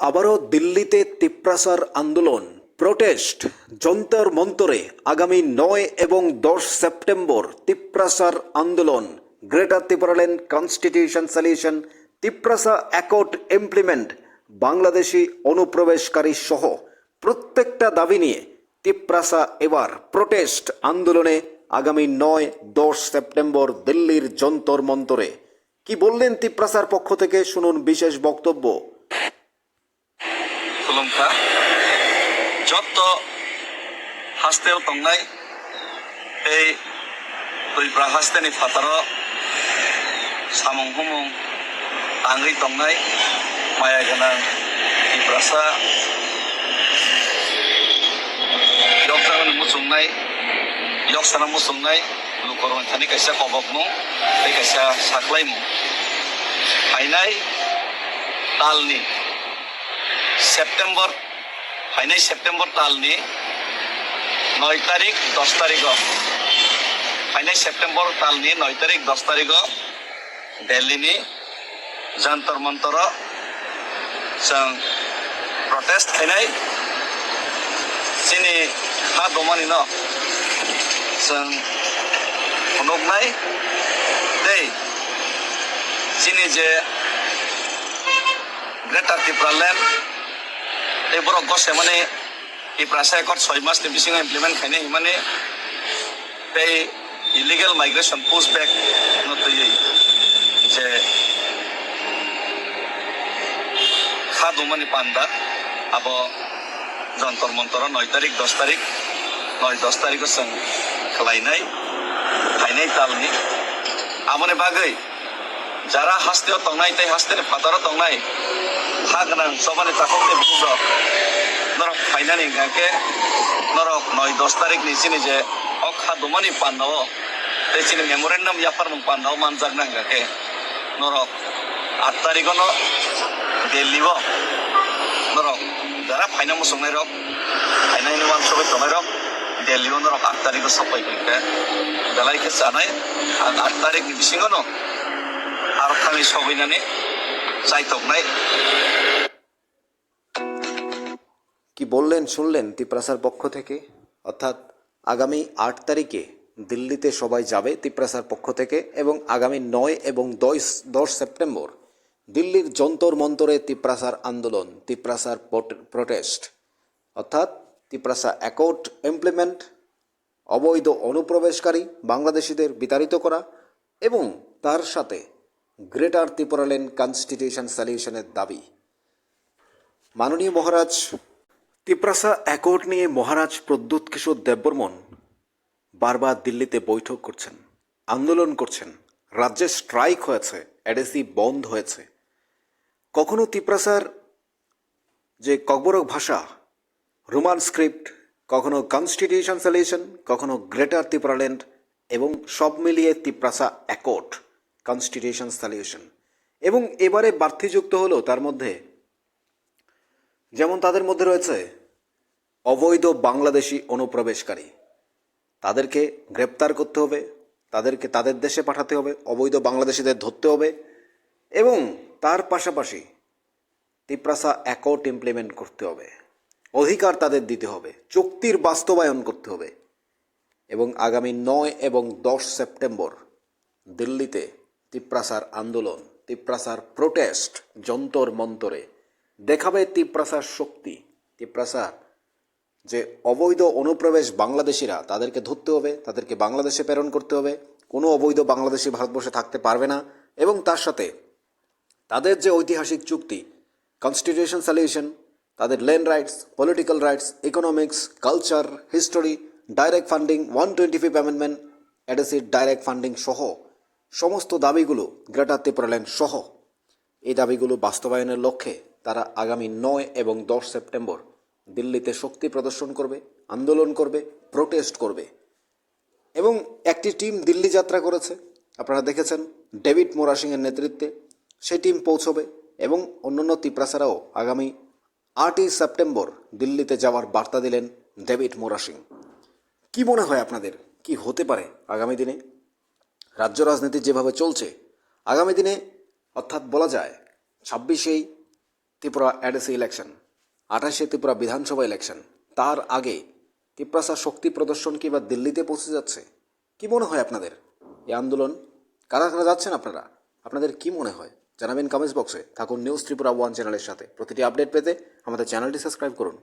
আবারও দিল্লিতে তিপ্রাসার আন্দোলন প্রোটেস্ট যন্তর মন্তরে আগামী নয় এবং দশ সেপ্টেম্বর তিপ্রাসার আন্দোলন, greater Tripuraland constitution solution Tiprasa accord implement Bangladeshi অনুপ্রবেশকারী সহ প্রত্যেকটা দাবি নিয়ে তিপ্রাসা এবার প্রোটেস্ট আন্দোলনে আগামী নয়, দশ সেপ্টেম্বর দিল্লির যন্তর মন্তরে। কি বললেন তিপ্রাসার পক্ষ থেকে? শুনুন বিশেষ বক্তব্য। tulungka jotto hastel tongai ei tui prahasteni fataro samung humung angri tongai, maya ganang ibrasa yoksana musungnai yoksana musungnai lukorong tani kaisa kobokmu kaisa saklaimmu ainai talni. तालनि September final September তালনি নয় তারিখ দশ তারিখ ফাইনাল সেপ্টেম্বর তালনি নয় তারিখ দশ তারিখ দিল্লিনি जन्तर मन्तर जों protest खायनाय जोंनि हा दमानि न जों हुनुकनाय दै जोंनि जे ग्रेटार टिप्रालेण्ड এইবোৰ গছে মানে এই প্ৰাচা একত ছয় মাছ নিবিচিং ইমপ্লিমেণ্ট খাইনে সিমানে এই ইলিগেল মাইগ্ৰেশ্যন পুষ্ট বেক নতৈয়ে যে খাদু মানে পাণ্ডা আব যন্তৰ মন্তৰ নয় তাৰিখ দহ তাৰিখ নয় দহ তাৰিখৰ जों খালাইনাই খাইনাই তালনি আমনে বাগৈ যারা হাসতেও তংনাই তাই হাসতে ফাদারও তংনাই goनां সবানি তাকতে বুঝো নরক ফাইনানি গাকে, নরক নয়, দশ তারিখ নিচিনি যে অক হা দমানি পান্নাও তে চিনি মেমোরেন্ডাম ইয়াপার মং পান্নাও মানজাক না গাকে। নরক আট তারিখ ন দিল্লিব নরক যারা ফাইনা মুসংনাই রক ফাইনাইনি ওয়ান সবাই তমাই রক দিল্লিব নরক আট তারিখ সবাই বেলাইকে জানাই, আর আট তারিখ বিসিঙ্গ ন আর থামি সবাইনানি চাইতকনাই কি বললেন, শুনলেন তিপ্রাসার পক্ষ থেকে? অর্থাৎ আগামী আট তারিখে দিল্লিতে সবাই যাবে তিপ্রাসার পক্ষ থেকে এবং আগামী নয় এবং দশ দশ সেপ্টেম্বর দিল্লির যন্তর মন্তরে তিপ্রাসার আন্দোলন, তিপ্রাসার প্রোটেস্ট। অর্থাৎ তিপ্রাসা অ্যাকর্ড ইমপ্লিমেন্ট অবৈধ অনুপ্রবেশকারী বাংলাদেশিদের বিতাড়িত করা এবং তার সাথে গ্রেটার ত্রিপুরাল্যান্ড কনস্টিটিউশন সলিউশনের দাবি। মাননীয় মহারাজ, তিপ্রাসা অ্যাকর্ড নিয়ে মহারাজ প্রদ্যুৎ কিশোর দেববর্মন বারবার দিল্লিতে বৈঠক করছেন, আন্দোলন করছেন, রাজ্যে স্ট্রাইক হয়েছে, এডিসি বন্ধ হয়েছে। কখনো তিপ্রাসার যে ককবরক ভাষা, রোমান স্ক্রিপ্ট, কখনো কনস্টিটিউশন সলিউশন, কখনো গ্রেটার ত্রিপুরাল্যান্ড এবং সব মিলিয়ে তিপ্রাসা অ্যাকর্ড কনস্টিটিউশন সলিউশন এবং এবারে বাড়তি যুক্ত হলো তার মধ্যে, যেমন তাদের মধ্যে রয়েছে, অবৈধ বাংলাদেশি অনুপ্রবেশকারী। তাদেরকে গ্রেপ্তার করতে হবে, তাদেরকে তাদের দেশে পাঠাতে হবে, অবৈধ বাংলাদেশিদের ধরতে হবে, এবং তার পাশাপাশি তিপ্রাসা অ্যাকর্ড ইমপ্লিমেন্ট করতে হবে, অধিকার তাদের দিতে হবে, চুক্তির বাস্তবায়ন করতে হবে। এবং আগামী নয় এবং দশ সেপ্টেম্বর দিল্লিতে তিপ্রাসার আন্দোলন, তিপ্রাসার প্রোটেস্ট যন্তর মন্তরে। দেখাবে তিপ্রাসার শক্তি, তিপ্রাসার যে অবৈধ অনুপ্রবেশ বাংলাদেশিরা, তাদেরকে ধরতে হবে, তাদেরকে বাংলাদেশে প্রেরণ করতে হবে। কোনো অবৈধ বাংলাদেশি ভারতবর্ষে থাকতে পারবে না। এবং তার সাথে তাদের যে ঐতিহাসিক চুক্তি কনস্টিটিউশন সলিউশন তাদের land rights political rights economics culture history direct funding one twenty fifth amendment অ্যাডেসিড direct funding সহ সমস্ত দাবিগুলো গ্রেটার ত্রিপুরাল্যান্ড সহ। এই দাবিগুলো বাস্তবায়নের লক্ষ্যে তারা আগামী নয় এবং দশ সেপ্টেম্বর দিল্লিতে শক্তি প্রদর্শন করবে, আন্দোলন করবে প্রোটেস্ট করবে। এবং একটি টিম দিল্লি যাত্রা করেছে। আপনারা দেখেছেন, ডেভিড মোরাসিংয়ের নেতৃত্বে সেই টিম পৌঁছবে এবং অন্যান্য তিপ্রাসারাও আগামী আটই সেপ্টেম্বর দিল্লিতে যাওয়ার বার্তা দিলেন ডেভিড মোরাসিং। কি মনে হয় আপনাদের? কি হতে পারে আগামী দিনে? রাজ্য রাজনীতি যেভাবে চলছে, আগামী দিনে, অর্থাৎ বলা যায়, ছাব্বিশেই ত্রিপুরা অ্যাডেসি ইলেকশন, আঠাশে ত্রিপুরা বিধানসভা ইলেকশন। তার আগে তিপ্রাসা শক্তি প্রদর্শন কি বা দিল্লিতে পৌঁছে যাচ্ছে? কি মনে হয় আপনাদের? এই আন্দোলন কারা কারা যাচ্ছেন আপনারা? আপনাদের কি মনে হয়? জানাবেন কমেন্টস বক্সে থাকুন নিউজ ত্রিপুরা ওয়ান চ্যানেলের সাথে। প্রতিটি আপডেট পেতে আমাদের চ্যানেলটি সাবস্ক্রাইব করুন।